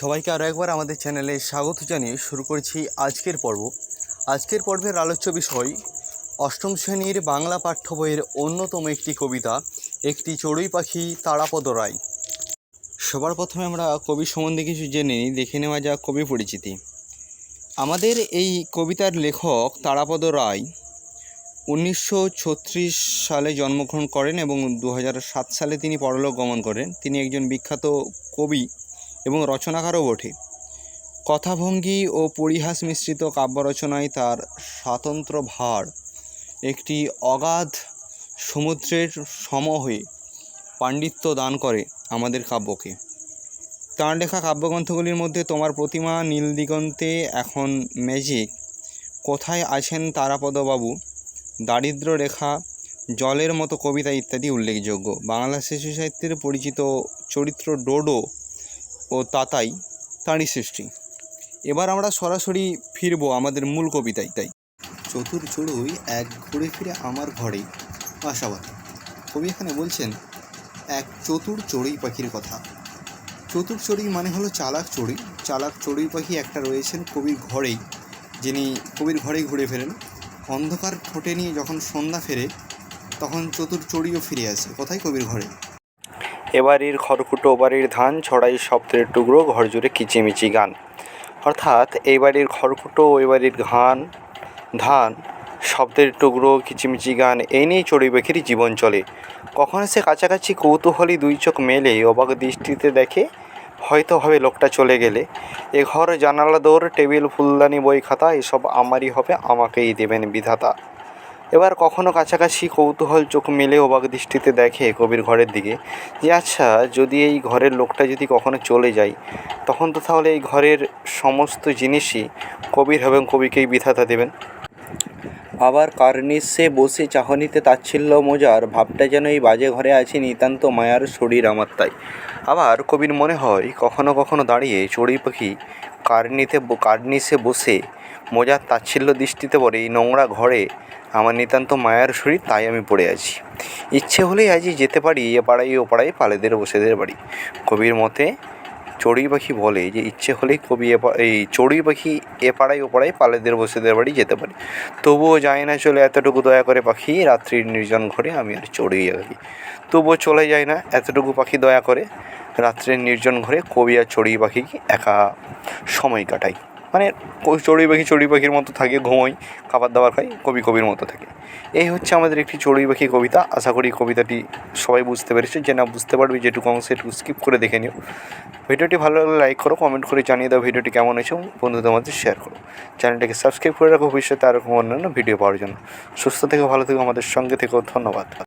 সবাইকে আরও একবার আমাদের চ্যানেলে স্বাগত জানিয়ে শুরু করছি আজকের পর্ব। আজকের পর্বের আলোচ্য বিষয় অষ্টম শ্রেণির বাংলা পাঠ্য বইয়ের অন্যতম একটি কবিতা, একটি চড়ুই পাখি তারাপদ রায়। সবার প্রথমে আমরা কবি সম্বন্ধে কিছু জেনে নিই, দেখে নেওয়া যাক কবি পরিচিতি। আমাদের এই কবিতার লেখক তারাপদ রায় উনিশশো ছত্রিশ সালে জন্মগ্রহণ করেন এবং দু সালে তিনি পরলোক গমন করেন। তিনি একজন বিখ্যাত কবি এবং রচনাকারও বটে। কথাভঙ্গি ও পরিহাস মিশ্রিত কাব্য রচনায় তার স্বাতন্ত্র ভার একটি অগাধ সমুদ্রের সম হয়ে পাণ্ডিত্য দান করে আমাদের কাব্যকে। তাঁর লেখা কাব্যগ্রন্থগুলির মধ্যে তোমার প্রতিমা নীল দিগন্তে এখন ম্যাজিক কোথায় আছেন তারাপদবাবু? দারিদ্র রেখা, জলের মতো কবিতা ইত্যাদি উল্লেখযোগ্য। বাংলা শিশু সাহিত্যের পরিচিত চরিত্র ডোডো ও তাতাই তাঁরই সৃষ্টি। এবার আমরা সরাসরি ফিরবো আমাদের মূল কবিতায়, তাই। চতুর চড়ুই এক ঘুরে ফিরে আমার ঘরে আশাবাদ। কবি এখানে বলছেন, এক চতুর চড়ুই পাখির কথা। চতুর চড়ুই মানে হলো চালাক চড়ুই। চালাক চড়ুই পাখি একটা রয়েছেন কবির ঘরেই, যিনি কবির ঘরেই ঘুরে ফেরেন। অন্ধকার ঠোঁটে নিয়ে যখন সন্ধ্যা ফেরে, তখন চতুর চড়ুইও ফিরে আসে। কোথায় কবির ঘরে? এবাড়ির খড়কুটো বাড়ির ধান, ছড়াই শব্দের টুকরো ঘর জুড়ে কিচিমিচি গান। অর্থাৎ এই বাড়ির খড়কুটো ওই বাড়ির ঘান, ধান শব্দের টুকরো, কিচিমিচি গান, এই নিয়েই চড়ুই পাখির জীবন চলে। কখন সে কাছাকাছি কৌতূহলী দুই চোখ মেলে, অবাক দৃষ্টিতে দেখে হয়তো ভাবে লোকটা চলে গেলে, এ ঘর, জানালা দৌড় টেবিল, ফুলদানি, বই খাতা, এসব আমারই হবে, আমাকেই দেবেন বিধাতা। এবার কখনো কাছাকাছি কৌতূহল চোখ মেলে অবাক দৃষ্টিতে দেখে কবির ঘরের দিকে, যে আচ্ছা যদি এই ঘরের লোকটা যদি কখনো চলে যায়, তখন তো তাহলে এই ঘরের সমস্ত জিনিসই কবির এবং কবিকেই বিধাতা দেবেন। আবার কার্নিশে বসে চাহনিতে তাচ্ছিল্য মোজার ভাবটা যেন এই বাজে ঘরে আছে নিতান্ত মায়ার শরীর আমার তাই। আবার কবির মনে হয়, কখনো কখনো দাঁড়িয়ে চড়ুই পাখি কার্নিতে কার্নিশে বসে মোজার তাচ্ছিল্য দৃষ্টিতে পড়ে এই নোংরা ঘরে আমার নিতান্ত মায়ার শরীর, তাই আমি পড়ে আছি। ইচ্ছে হলেই আজই যেতে পারি, এ পাড়ায় ও পাড়ায় পালেদের, বসেদের বাড়ি। কবির মতে, চড়ুই পাখি বলে যে ইচ্ছে হলেই কবি এই চড়ুই পাখি এ পাড়ায় ও পাড়ায় পালেদের, বসেদের বাড়ি যেতে পারি। তবুও যায় না চলে এতটুকু দয়া করে পাখি, রাত্রির নির্জন ঘরে আমি আর চড়ুই পাখি। তবুও চলে যায় না এতটুকু পাখি দয়া করে, রাত্রের নির্জন ঘরে কবি আর চড়ুই পাখি একা সময় কাটায় মানে চড়ুই পাখি, চড়ুই পাখির মতো থাকে ঘুমোয় খাবার দাবার খাই, কবি কবির মতো থাকে। এই হচ্ছে আমাদের একটি চড়ুই পাখি কবিতা। আশা করি কবিতাটি সবাই বুঝতে পেরেছে। যে না বুঝতে পারবে, যেটুকু অংশ সেটুকু স্কিপ করে দেখে নিও। ভিডিওটি ভালো লাগলে লাইক করো কমেন্ট করে জানিয়ে দাও ভিডিওটি কেমন হয়েছে বন্ধুদের মধ্যে শেয়ার করো। চ্যানেলটিকে সাবস্ক্রাইব করে রাখো, ভবিষ্যতে আরও এরকম অন্যান্য ভিডিও পাওয়ার জন্য। সুস্থ থেকে, ভালো থেকো, আমাদের সঙ্গে থেকেও ধন্যবাদ।